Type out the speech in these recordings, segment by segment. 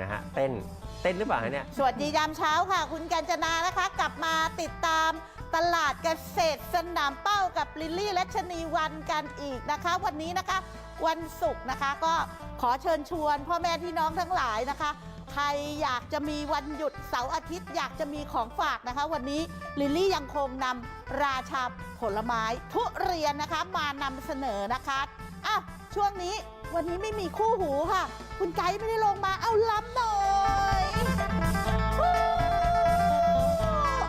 นะฮะเต้นเต้นหรือเปล่าฮะเนี่ย สวัสดียามเช้าค่ะ คุณกัญจนานะคะ กลับมาติดตามตลาดเกษตรสนามเป้ากับลิลลี่และชนีวันกันอีกนะคะ วันนี้นะคะ วันศุกร์นะคะก็ขอเชิญชวน พ่อแม่พี่น้องทั้งหลายนะคะ ใครอยากจะมีวันหยุดเสาร์อาทิตย์อยากจะมีของฝากนะคะ วันนี้ลิลลี่ยังคงนำราชาผลไม้ ทุเรียนนะคะมานำเสนอนะคะอะช่วงนี้ วันนี้ไม่มีคู่หูค่ะ คุณไกด์ไม่ได้ลงมาเอาล้ำหน่อย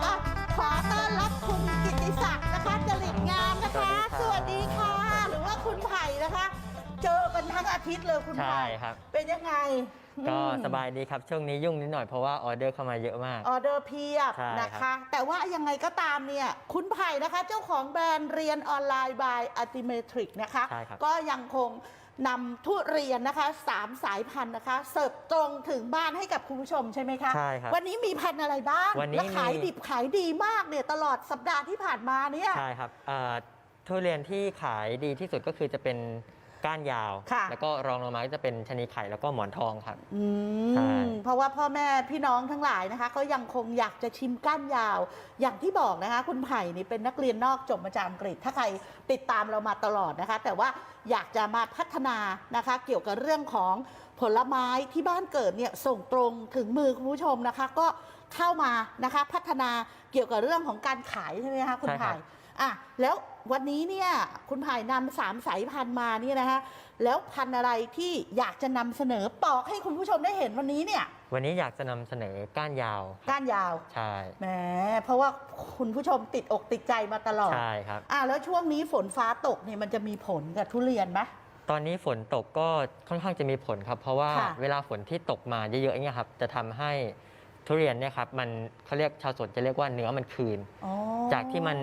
อะขอต้อนรับคุณกิติศักดิ์นะคะจริตงามนะคะ สสวัวัสสดีดีครัค่ะ บ หรือว่าคุณไผ่นะคะ เจอกันทั้งอาทิตย์เลยคุณใช่ไผ่ครับ เป็นยังไงก็อืม สบายดีครับ ช่วงนี้ยุ่งนิดหน่อยเพราะว่าออเดอร์เข้ามาเยอะมาก ออเดอร์เพียบใช่นะครัคะบแต่ว่ายังไงก็ตามเนี่ย คุณไผ่นะคะ เจ้าของแบรนด์เรียนออนไลน์ by Altimetric นะคะ ใช่ครับ ก็ยังคง นำทุเรียนนะคะสามสายพันธุ์นะคะ เสิร์ฟตรงถึงบ้านให้กับคุณผู้ชมใช่ไหมคะ ใช่ครับวันนี้มีพันธุ์อะไรบ้าง วันนี้และขายมี ดิบขายดีมากเนี่ยตลอดสัปดาห์ที่ผ่านมาเนี่ย ใช่ครับเอ่อทุเรียนที่ขายดีที่สุดก็คือจะเป็น ก้านยาว ค่ะ แล้วก็รองลงมาก็จะเป็นชะนีไข่แล้วก็หมอนทองครับ อืใช่ มเพราะว่าพ่อแม่พี่น้องทั้งหลายนะคะ ก็ยังคงอยากจะชิมก้านยาว อย่างที่บอกนะคะ คุณไผ่นี่เป็นนักเรียนนอกจบมาจากอังกฤษ ถ้าใครติดตามเรามาตลอดนะคะ แต่ว่าอยากจะมาพัฒนานะคะ เกี่ยวกับเรื่องของผลไม้ที่บ้านเกิดเนี่ยส่งตรงถึงมือคุณผู้ชมนะคะ ก็เข้ามานะคะ พัฒนาเกี่ยวกับเรื่องของการขายใช่ไหมคะคุณใช่ครัไผ่บอะแล้ว วันนี้เนี่ยคุณไผ่นำสามสายพันธุ์มาเนี่ยนะคะแล้วพันธุ์อะไรที่อยากจะนำเสนอปอกให้คุณผู้ชมได้เห็นวันนี้เนี่ย วันนี้อยากจะนำเสนอก้านยาวครับก้านยาวใช่แหมเพราะว่าคุณผู้ชมติดอกติดใจมาตลอดใช่ครับ อะแล้วช่วงนี้ฝนฟ้าตกเนี่ยมันจะมีผลกับทุเรียนไหม ตอนนี้ฝนตกก็ค่อนข้างจะมีผลครับ เพราะว่าค่ะ เวลาฝนที่ตกมาเยอะๆเนี่ยครับจะทำให้ทุเรียนเนี่ยครับมันเขาเรียกชาวสวนจะเรียกว่าเนื้อมันคืน อ๋อ จากที่มัน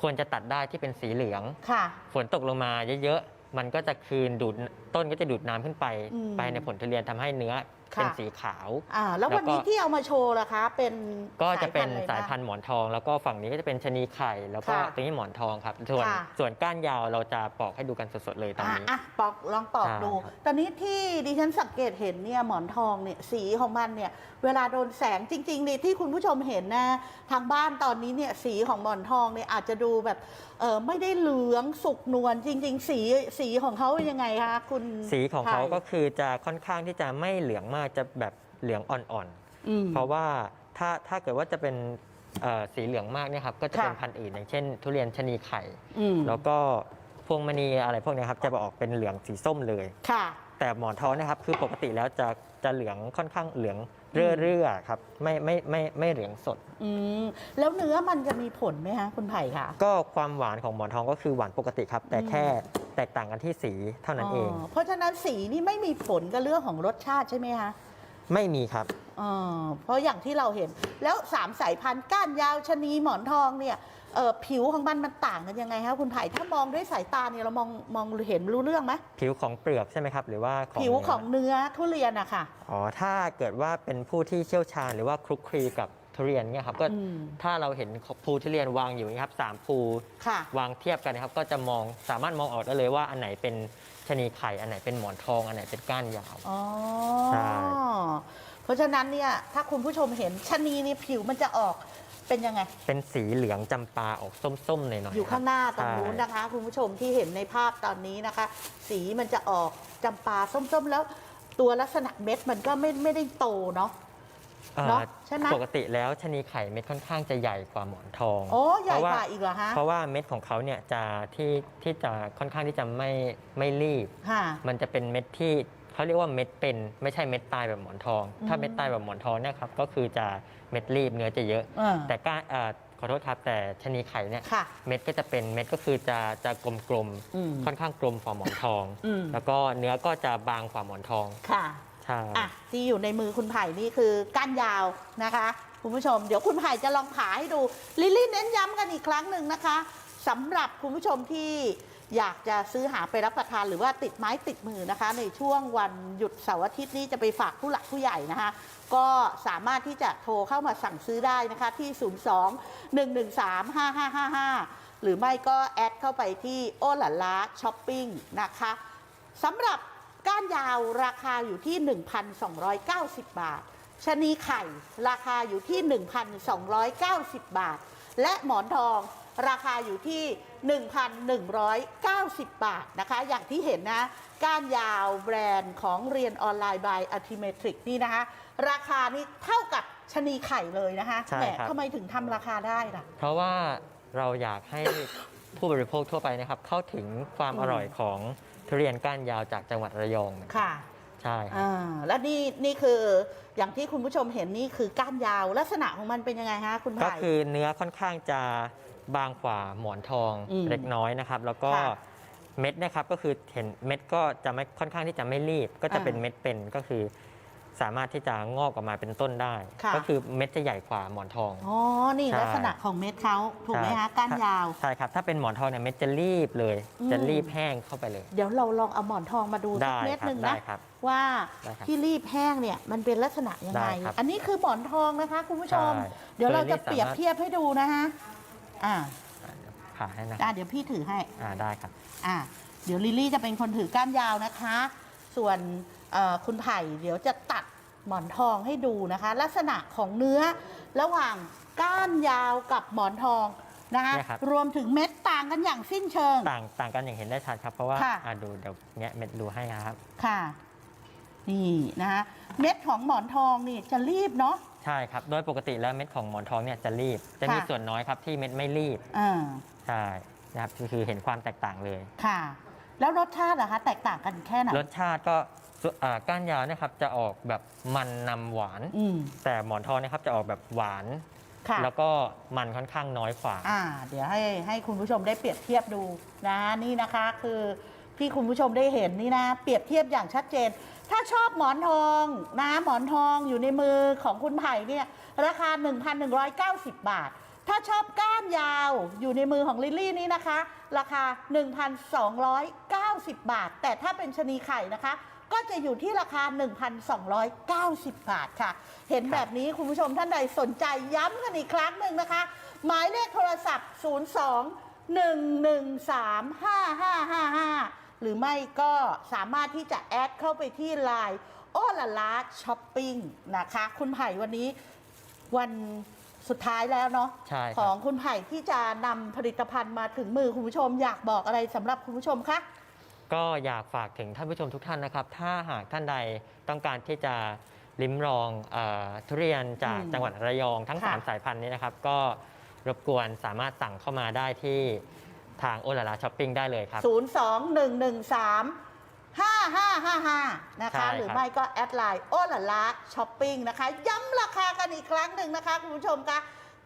ควรจะตัดได้ที่เป็นสีเหลืองค่ะ ฝนตกลงมาเยอะๆ มันก็จะคืนดูดต้นก็จะดูดน้ำขึ้นไป อืม ไปในผลทุเรียนทำให้เนื้อ ค่ะ เป็นสีขาว อ่า แล้ววันนี้แล้วก็ ที่เอามาโชว์ล่ะคะ เป็นก็จะเป็นอะไรสายบ้งพันธุ์หมอนทอง แล้วก็ฝั่งนี้ก็จะเป็นชะนีไข่ แล้วก็ค่ะตรงนี้หมอนทองครับ ส่วนค่ะ ส่วนก้านยาวเราจะปอกให้ดูกันสดๆเลยตอนอะนี้ อะปอกลองปอกใช่ดู ครับ ตอนนี้ที่ดิฉันสังเกตเห็นเนี่ยหมอนทองเนี่ยสีของมันเนี่ย เวลาโดนแสงจริงๆนี่ที่คุณผู้ชมเห็นนะทางบ้านตอนนี้เนี่ยสีของหมอนทองเนี่ยอาจจะดูแบบเออไม่ได้เหลืองสุกนวลจริง ๆ สีสีของเขายังไงคะคุณสีของเขาไผ่ ก็คือจะค่อนข้างที่จะไม่เหลืองมากจะแบบเหลืองอ่อนอืม ๆ เพราะว่าถ้าถ้าเกิดว่าจะเป็นเอ่อสีเหลืองมากเนี่ยครับก็จะเป็นค่ะ พันธุ์อื่น อย่างเช่น ทุเรียนชะนีไข่ อืมแล้วก็พวงมณีอะไรพวกเนี้ยครับจะออกเป็นเหลืองสีส้มเลย ค่ะ แต่หมอนทองเนะครับคือปกติแล้วจะจะเหลืองค่อนข้างเหลืองเรื่อยๆครับไม่ไม่ไม่ไม่เหลืองสด อืมแล้วเนื้อมันจะมีผลไหมคะคุณไผ่คะ ก็ความหวานของหมอนทองก็คือหวานปกติครับ แต่อืมแค่แตกต่างกันที่สีเท่านั้นเอง เพราะฉะนั้นสีนี่ไม่มีผลกับเรื่องของรสชาติใช่ไหมคะไม่มีครับอ๋อเพราะอย่างที่เราเห็น แล้วสามสายพันธุ์ก้านยาวชะนีหมอนทองเนี่ยเออผิวของมันมันต่างกันยังไงคะคุณไผ่ถ้ามองด้วยสายตาเนี่ยเรามองมองเห็นรู้เรื่องไหมผิวของเปลือกใช่ไหมครับ หรือว่าของผิวของเนื้อเนื้อทุเรียนอะค่ะอ๋อถ้าเกิดว่าเป็นผู้ที่เชี่ยวชาญหรือว่าคลุกคลีกับทุเรียนเนี่ยครับก็อืมถ้าเราเห็นภูทุเรียนวางอยู่นะครับสามภูค่ะวางเทียบกันนะครับ ก็จะมองสามารถมองออกได้เลยว่าอันไหนเป็นชะนีไข่อันไหนเป็นหมอนทอง อันไหนเป็นก้านยาวอ๋อใช่ เพราะฉะนั้นเนี่ยถ้าคุณผู้ชมเห็นชะนีนี่ผิวมันจะออกเป็นยังไง เป็นสีเหลืองจำปาออกส้มๆหน่อยๆอยู่ครับข้างหน้าตรงนู้นใช่นะคะ คุณผู้ชมที่เห็นในภาพตอนนี้นะคะ สีมันจะออกจำปาส้มๆ แล้วตัวลักษณะเม็ดมันก็ไม่ไม่ได้โตเนาะเอ่อเนอะใช่ไหมปกติแล้วชะนีไข่เม็ดค่อนข้างจะใหญ่กว่าหมอนทองโอ้ใหญ่เพระกว่าอีกเหรอฮะเพราะว่าเม็ดของเขาเนี่ยจะที่ที่จะค่อนข้างที่จะไม่ไม่รีบค่ะมันจะเป็นเม็ดที่ เขาเรียกว่าเม็ดเป็นไม่ใช่เม็ดตายแบบหมอนทอง ถ้าอืมเม็ดตายแบบหมอนทองเนี่ยครับก็คือจะเม็ดรีบเนื้อจะเยอะ อ่า แต่ก้านเอ่อขอโทษครับแต่ชะนีไข่เนี่ยค่ะ เม็ดก็จะเป็นเม็ดก็คือจะจะกลมอืมๆค่อนข้างกลมกว่าหมอนทอง อืม แล้วก็เนื้อก็จะบางกว่าหมอนทองค่ะ ใช่ อะ ที่อยู่ในมือคุณไผ่นี่คือก้านยาวนะคะ คุณผู้ชม เดี๋ยวคุณไผ่จะลองผ่าให้ดู ลิลลี่เน้นย้ำกันอีกครั้งหนึ่งนะคะสำหรับคุณผู้ชมที่ อยากจะซื้อหาไปรับประทานหรือว่าติดไม้ติดมือนะคะ ในช่วงวันหยุดเสาร์อาทิตย์นี้จะไปฝากผู้หลักผู้ใหญ่นะคะ ก็สามารถที่จะโทรเข้ามาสั่งซื้อได้นะคะที่ 02 113 5555 หรือไม่ก็แอดเข้าไปที่โอหลันล้าช้อปปิ้งนะคะสำหรับก้านยาวราคาอยู่ที่ 1,290 บาทชนีไข่ราคาอยู่ที่ 1,290 บาท และหมอนทอง ราคาอยู่ที่ 1,190 บาทนะคะ อย่างที่เห็นนะก้านยาวแบรนด์ของเรียนออนไลน์ by Altimetric นี่นะคะ ราคานี่เท่ากับชะนีไข่เลยนะคะใช่แหมครับ ทำไมถึงทำราคาได้ล่ะ เพราะว่าเราอยากให้ ผู้บริโภคทั่วไปนะครับ เข้าถึงความอืม อร่อยของทุเรียนก้านยาวจากจังหวัดระยองค่ะ ใช่ครับ อ่าและนี่นี่คืออย่างที่คุณผู้ชมเห็นนี่คือก้านยาวลักษณะของมันเป็นยังไงฮะคุณก็ไผ่ คือเนื้อค่อนข้างจะบางกว่าหมอนทองอืมเล็กน้อยนะครับ แล้วก็ค่ะเม็ดนะครับก็คือเห็นเม็ดก็จะไม่ค่อนข้างที่จะไม่รีบ ก็จะอ่า เป็นเม็ดเป็นก็คือ สามารถที่จะงอกออกมาเป็นต้นได้ ค่ะ ก็คือเม็ดจะใหญ่กว่าหมอนทอง อ๋อ นี่ใช่ ลักษณะของเม็ดเขาถูกไหมใช่คะก้านยาว ใช่ครับ ถ้าเป็นหมอนทองเนี่ยเม็ดจะรีบเลย อืม จะรีบแห้งเข้าไปเลย เดี๋ยวเราลองเอาหมอนทองมาดูสักได้เม็ดครัหนึ่งได้นะ ครับ ว่าได้ครับที่รีบแห้งเนี่ยมันเป็นลักษณะยังไง ได้ครับอันนี้คือหมอนทองนะคะคุณผู้ชม ใช่เดี๋ยวเราจะตัวนี้เปรียบสามารถเทียบให้ดูนะคะอ่าอ่าเดี๋ยวผ่าให้นะอ่าเดี๋ยวพี่ถือให้ อ่าได้ครับ อ่าเดี๋ยวลิลลี่จะเป็นคนถือก้านยาวนะคะ ส่วนเอ่อ คุณไผ่เดี๋ยวจะตัดหมอนทองให้ดูนะคะ ลักษณะของเนื้อระหว่างก้านยาวกับหมอนทองนะคะเนี่ยครับ รวมถึงเม็ดต่างกันอย่างสิ้นเชิง ต่างต่างกันอย่างเห็นได้ชัดครับ เพราะว่าค่ะ อ่าดูเดี๋ยวแงะเม็ดดูให้นะครับ ค่ะ นี่นะคะเม็ดของหมอนทองนี่จะรีบเนาะ ใช่ครับ โดยปกติแล้วเม็ดของหมอนทองเนี่ยจะรีบ จะมีค่ะ ส่วนน้อยครับที่เม็ดไม่รีบ อ่าใช่นะครับคือคือเห็นความแตกต่างเลย ค่ะ แล้วรสชาติล่ะคะ แตกต่างกันแค่ไหนรสชาติก็ ส่วนอ่าก้านยาวเนะครับจะออกแบบมันนำหวาน อืมแต่หมอนทองเนะครับจะออกแบบหวาน ค่ะ แล้วก็มันค่อนข้างน้อยกว่า อ่า เดี๋ยวให้ให้คุณผู้ชมได้เปรียบเทียบดูนะนี่นะคะคือที่คุณผู้ชมได้เห็นนี่นะ เปรียบเทียบอย่างชัดเจน ถ้าชอบหมอนทองนะหมอนทองอยู่ในมือของคุณไผ่เนี่ยราคา 1,190 บาท ถ้าชอบก้านยาวอยู่ในมือของลิลลี่นี่นะคะ ราคา 1,290 บาท แต่ถ้าเป็นชะนีไข่นะคะ ก็จะอยู่ที่ราคา 1,290 บาทค่ะ เห็นแบบนี้คุณผู้ชมท่านใดสนใจย้ำกันอีกครั้งหนึ่งนะคะ หมายเลขโทรศัพท์ 02 113 5555 หรือไม่ก็สามารถที่จะแอดเข้าไปที่ Line โอลาลาช้อปปิ้งนะคะ คุณไผ่วันนี้วันสุดท้ายแล้วเนาะใช่ครับ ของคุณไผ่ที่จะนำผลิตภัณฑ์มาถึงมือคุณผู้ชมอยากบอกอะไรสำหรับคุณผู้ชมคะ ก็อยากฝากถึงท่านผู้ชมทุกท่านนะครับ ถ้าหากท่านใดต้องการที่จะลิ้มลองเออทุเรียนจากอืมจังหวัดระยองทั้ง ค่ะ 3 สายพันธุ์นี้นะครับ ก็รบกวนสามารถสั่งเข้ามาได้ที่ทางโอลาลาช้อปปิ้งได้เลยครับ02 113 5555นะคะใช่ครับหรือไม่ก็แอดไลน์โอลาลาช้อปปิ้งนะคะ ย้ำราคากันอีกครั้งหนึ่งนะคะ คุณผู้ชมคะ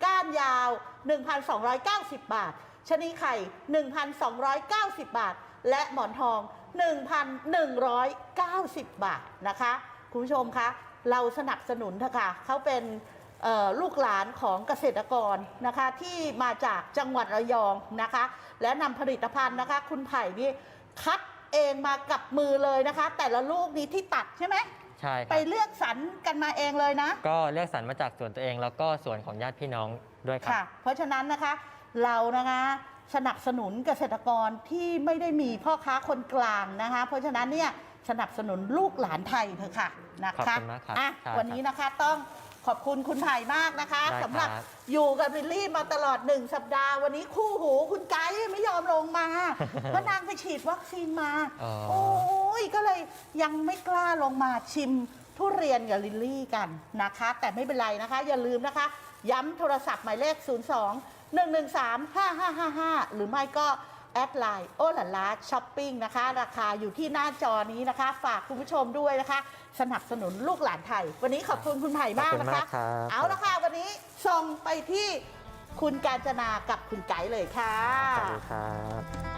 ก้านยาว 1,290 บาทชะนีไข่ 1,290 บาท และหมอนทอง 1,190 บาทนะคะ คุณผู้ชมคะเราสนับสนุนเถอะค่ะเขาเป็นเอ่อลูกหลานของเกษตรกรนะคะที่มาจากจังหวัดระยองนะคะ และนำผลิตภัณฑ์นะคะ คุณไผ่นี่คัดเองมากับมือเลยนะคะ แต่ละลูกนี้ที่ตัดใช่ไหมใช่คไปรับเลือกสรรกันมาเองเลยนะ ก็เลือกสรรมาจากส่วนตัวเอง แล้วก็ส่วนของญาติพี่น้องด้วยครับ ค่ะ เพราะฉะนั้นนะคะ เรานะคะสนับสนุนเกษตรกรที่ไม่ได้มีพ่อค้าคนกลางนะคะ เพราะฉะนั้นเนี่ยสนับสนุนลูกหลานไทยเถอะค่ะนะคะขอบคุณมากครับอะใช่ครับวันนี้นะคะต้องขอบคุณคุณไผ่มากนะคะได้ครับ สำหรับอยู่กับลิลลี่มาตลอดหนึ่งสัปดาห์ วันนี้คู่หูคุณไกด์ไม่ยอมลงมา เพราะนางไปฉีดวัคซีนมาอ๋อโอ้ยก็เลยยังไม่กล้าลงมาชิมทุเรียนกับลิลลี่กันนะคะ แต่ไม่เป็นไรนะคะ อย่าลืมนะคะ ย้ำโทรศัพท์หมายเลข 02 113 5555 หรือไม่ก็แอดไลน์โอลาลาช้อปปิ้งนะคะ ราคาอยู่ที่หน้าจอนี้นะคะ ฝากคุณผู้ชมด้วยนะคะ สนับสนุนลูกหลานไทย วันนี้ขอบคุณคุณไผ่มากขอบคุณนะคะมากครับ เอาละค่ะวันนี้ส่งไปที่คุณกาญจนากับคุณไก่เลยค่ะ สวัสดีครับ